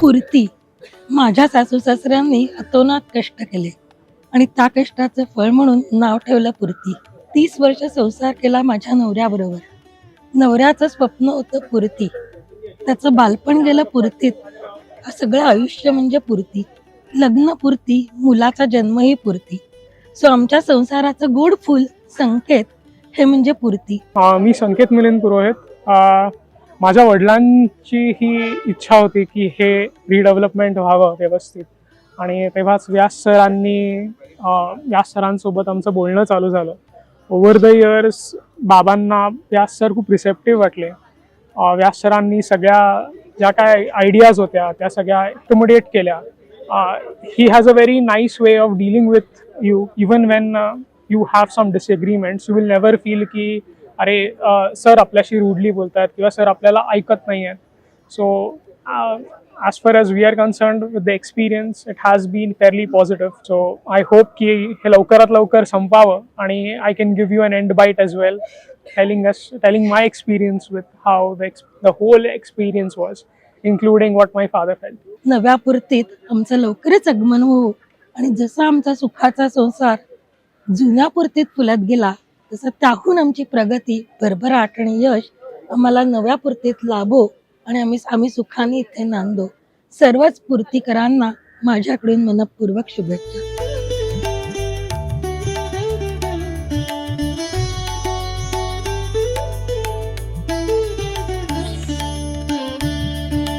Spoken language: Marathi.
पुरती माझ्या सासू सासऱ्यांनी अतोनात कष्ट केले. आणि त्या कष्टाचं फळ म्हणून नाव ठेवलं पुरती तीस वर्ष संसार केला माझ्या नवऱ्याबरोबर. नवऱ्याचं स्वप्न होतं पुरती त्याचं बालपण गेलं पुरतीत हा सगळं आयुष्य म्हणजे पुरती लग्न पुरती मुलाचा जन्मही पुरती सो आमच्या संसाराचं गोड फुल संकेत हे म्हणजे पुरती मी संकेत मिलिंद पुरोहित. माझ्या वडिलांची ही इच्छा होती की हे रिडेव्हलपमेंट व्हावं व्यवस्थित. आणि तेव्हाच व्यास सरांनी व्यास सरांसोबत आमचं बोलणं चालू झालं. ओव्हर द इयर्स बाबांना व्यास सर खूप रिसेप्टिव्ह वाटले. व्यास सरांनी सगळ्या ज्या काय आयडियाज होत्या त्या सगळ्या अकोमोडेट केल्या. He has a very nice way of dealing with you even when you have some disagreements you will never feel की अरे सर आपल्याशी रूडली बोलतात किंवा सर आपल्याला ऐकत नाही आहेत so as far as we are concerned with the experience it has been fairly positive so I hope की हे लवकरात लवकर संपावं आणि I can give you an end bite as well telling us telling my experience with how the the whole experience was including what my father felt नव्या पुरतीत आमचं लवकरच आगमन होऊ आणि जसा आमचा सुखाचा संसार जुन्या पुरतीत फुलत गेला तसं त्याहून आमची प्रगती भरभराट आणि यश आम्हाला नव्या पूर्तीत लाभो आणि आम्ही आम्ही सुखाने इथे नांदो. सर्वच पूर्तीकरांना माझ्याकडून मनपूर्वक शुभेच्छा.